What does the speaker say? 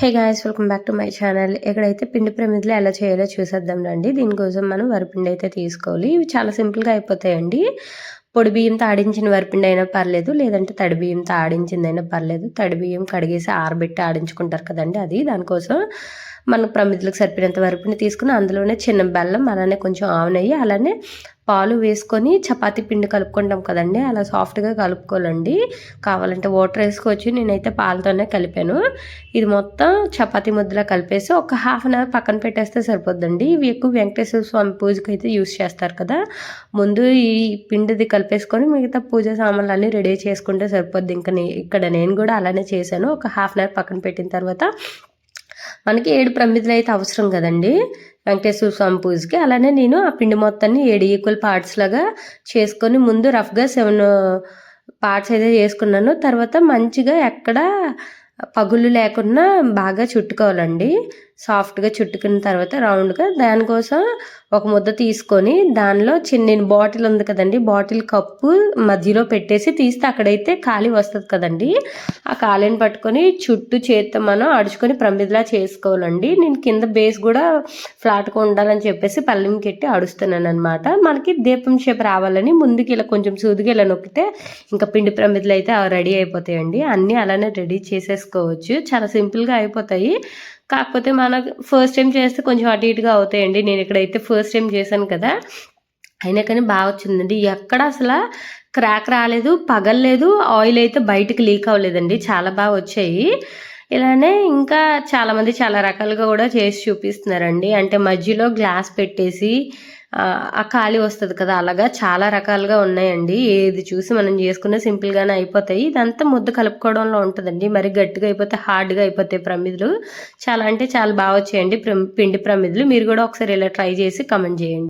Hey guys welcome back to my channel. ఇక్కడైతే పిండి ప్రమిదలు ఎలా చేయాలో చూసేద్దాం రండి. దీనికోసం మనం వరిపిండి అయితే తీసుకోవాలి. ఇవి చాలా సింపుల్గా అయిపోతాయండి. పొడి బియ్యంతో ఆడించిన వరిపిండి అయినా పర్లేదు లేదంటే తడి బియ్యంతో ఆడించిందైనా పర్లేదు. తడి బియ్యం కడిగేసి ఆరబెట్టి ఆడించుకుంటారు కదండి అది. దానికోసం మన ప్రమిదలకు సరిపోయినంత వరిపిండి తీసుకుని అందులోనే చిన్న బెల్లం అలానే కొంచెం ఆవునయ్యి అలానే పాలు వేసుకొని చపాతీ పిండి కలుపుకుంటాం కదండి. అలా సాఫ్ట్గా కలుపుకోవాలండి. కావాలంటే వాటర్ వేసుకోవచ్చు. నేనైతే పాలతోనే కలిపాను. ఇది మొత్తం చపాతీ ముద్దలా కలిపేసి ఒక హాఫ్ అన్ అవర్ పక్కన పెట్టేస్తే సరిపోద్దండి. ఇవి ఎక్కువ వెంకటేశ్వర స్వామి పూజకి అయితే యూస్ చేస్తారు కదా. ముందు ఈ పిండిది కలిపేసుకొని మిగతా పూజ సామాన్లు అన్నీ రెడీ చేసుకుంటే సరిపోద్ది. ఇంకా ఇక్కడ నేను కూడా అలానే చేశాను. ఒక హాఫ్ అన్ అవర్ పక్కన పెట్టిన తర్వాత మనకి ఏడు ప్రమిదలు అయితే అవసరం కదండి. వెంకటేశ్వర స్వామి పూజకి అలానే నేను ఆ పిండి మొత్తాన్ని ఏడు ఈక్వల్ పార్ట్స్ లాగా చేసుకొని ముందు రఫ్గా సెవెన్ పార్ట్స్ అయితే చేసుకున్నాను. తర్వాత మంచిగా ఎక్కడ పగులు లేకుండా బాగా చుట్టుకోవాలండి. సాఫ్ట్గా చుట్టుకున్న తర్వాత రౌండ్గా దానికోసం ఒక ముద్ద తీసుకొని దానిలో చిన్న బాటిల్ ఉంది కదండి బాటిల్ కప్పు మధ్యలో పెట్టేసి తీస్తే అక్కడైతే ఖాళీ వస్తుంది కదండి. ఆ ఖాళీని పట్టుకొని చుట్టూ చేత్తో మనం అడుచుకొని ప్రమిదిలా చేసుకోవాలండి. నేను కింద బేస్ కూడా ఫ్లాట్గా ఉండాలని చెప్పేసి పల్లెం కెట్టి అడుస్తున్నాను అనమాట మనకి దీపం షేప్ రావాలని ముందుకి ఇలా కొంచెం సూదిగా ఇలా నొక్కితే ఇంకా పిండి ప్రమిదలు అయితే రెడీ అయిపోతాయండి. అన్నీ అలానే రెడీ చేసేసుకోవచ్చు. చాలా సింపుల్గా అయిపోతాయి. కాకపోతే మనకు ఫస్ట్ టైం చేస్తే కొంచెం అటు ఇటుగా అవుతాయండి. నేను ఇక్కడైతే ఫస్ట్ టైం చేశాను కదా. అయినా కానీ బాగా వచ్చిందండి. ఎక్కడ అసలు క్రాక్ రాలేదు పగలలేదు ఆయిల్ అయితే బయటకు లీక్ అవ్వలేదండి. చాలా బాగా వచ్చాయి. ఇలానే ఇంకా చాలామంది చాలా రకాలుగా కూడా చేసి చూపిస్తున్నారండి. అంటే మధ్యలో గ్లాస్ పెట్టేసి ఆ ఖాళీ వస్తుంది కదా అలాగా చాలా రకాలుగా ఉన్నాయండి. ఏది చూసి మనం చేసుకునే సింపుల్గానే అయిపోతాయి. ఇదంతా ముద్ద కలుపుకోవడంలో ఉంటుందండి. మరి గట్టిగా అయిపోతే హార్డ్గా అయిపోతాయి ప్రమిదలు. చాలా అంటే చాలా బాగా వచ్చాయండి పిండి ప్రమిదలు. మీరు కూడా ఒకసారి ఇలా ట్రై చేసి కమెంట్ చేయండి.